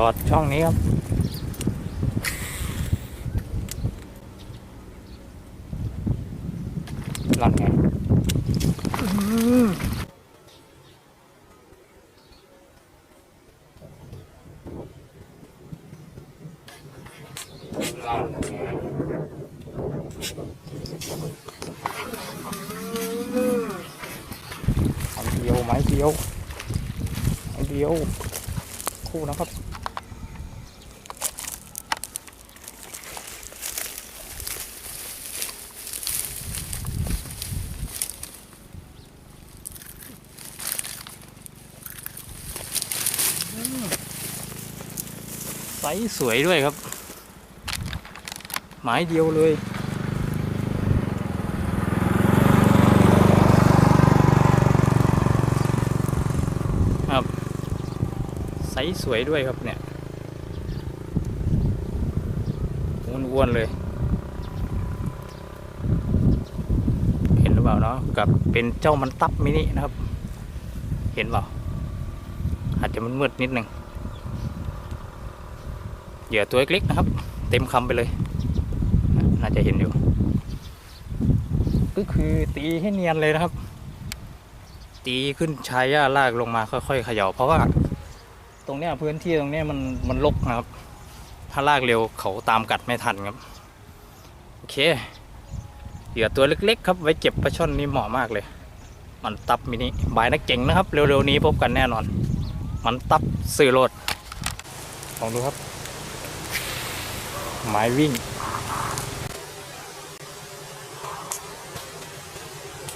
จอดช่องนี้ครับ นั่นไงอื้อนั่นไงไม้เดียวไม้เดียวไม้เดียว คู่นะครับ ไซส์สวยด้วยครับ หมายเดียวเลยครับไซส์สวยด้วยครับเนี่ยอ้วนๆเลย เห็นหรือเปล่าเนาะกับเป็นเจ้ามันตับมินินะครับ เห็นเปล่า อาจจะมันมืดนิดนึงเหยื่อตัวเล็กๆนะครับ เต็มคำไปเลย น่าจะเห็นอยู่ ก็คือตีให้เนียนเลยนะครับ ตีขึ้นชายหญ้าลากลงมาค่อยๆเขย่าเพราะว่า ตรงเนี้ยพื้นที่ตรงเนี้ยมันมันรกนะครับ ถ้าลากเร็วเขาตามกัดไม่ทันครับ โอเคเหยื่อตัวเล็ก ๆ ครับ ไว้เก็บปลาช่อนนี่เหมาะมากเลย มันตับมินิบายนักเก่งนะครับ เร็วๆนี้พบกันแน่นอน มันตับสื่อโลดลองดูครับหมายวิ่ง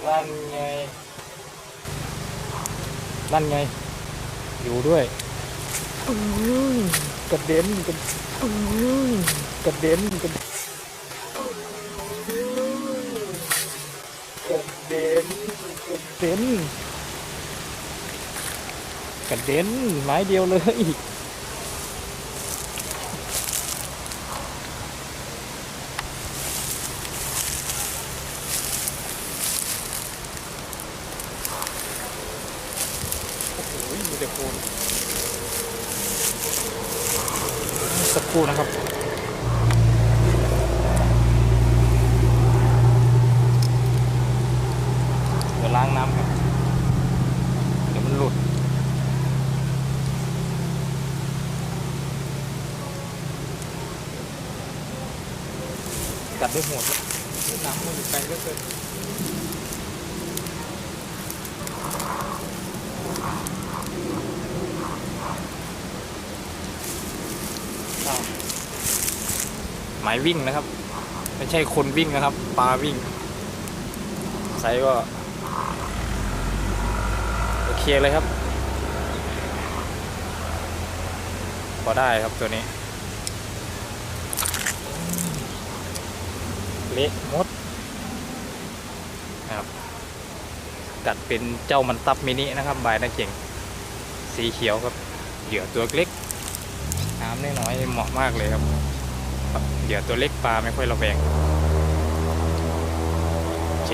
นั่นไงนั่นไง อยู่ด้วยกระเด็นกระกระเด็นกระกระเด็นกระเด็น ระเด็นไม้เดียวเลยโอ้โหมีแต่โคนสักครู่นะครับ เดี๋ยวล้างน้ำครับ เดี๋ยวมันหลุด กัดด้วยหัวดเลยน้ำมันอยู่ไกลเหลือเกินอ้าวหมายวิ่งนะครับ ไม่ใช่คนวิ่งนะครับปลาวิ่งไซส์ก็โอเคเลยครับ พอได้ครับตัวนี้ เละหมดนะครับกัดเป็นเจ้ามันตับมินินะครับบายนักเก่ง สีเขียวครับเหยื่อตัวเล็กน้ำน้อยๆเหมาะมากเลยครับเหยื่อตัวเล็กปลาไม่ค่อยระแวงโอเค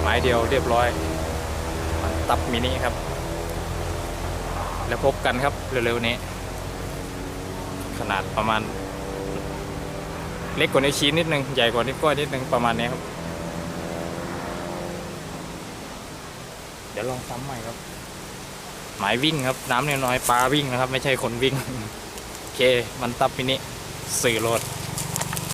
ไม้เดียวเรียบร้อย มันตับมินิครับ แล้วพบกันครับเร็วๆนี้ ขนาดประมาณ เล็กกว่านิ้วชี้นิดนึง ใหญ่กว่านิ้วก้อยนิดนึงประมาณนี้ครับ เดี๋ยวลองซ้ำใหม่ครับ หมายวิ่งครับ น้ำน้อยปลาวิ่งนะครับ ไม่ใช่คนวิ่ง โอเค มันตับมินิสื่อโหลด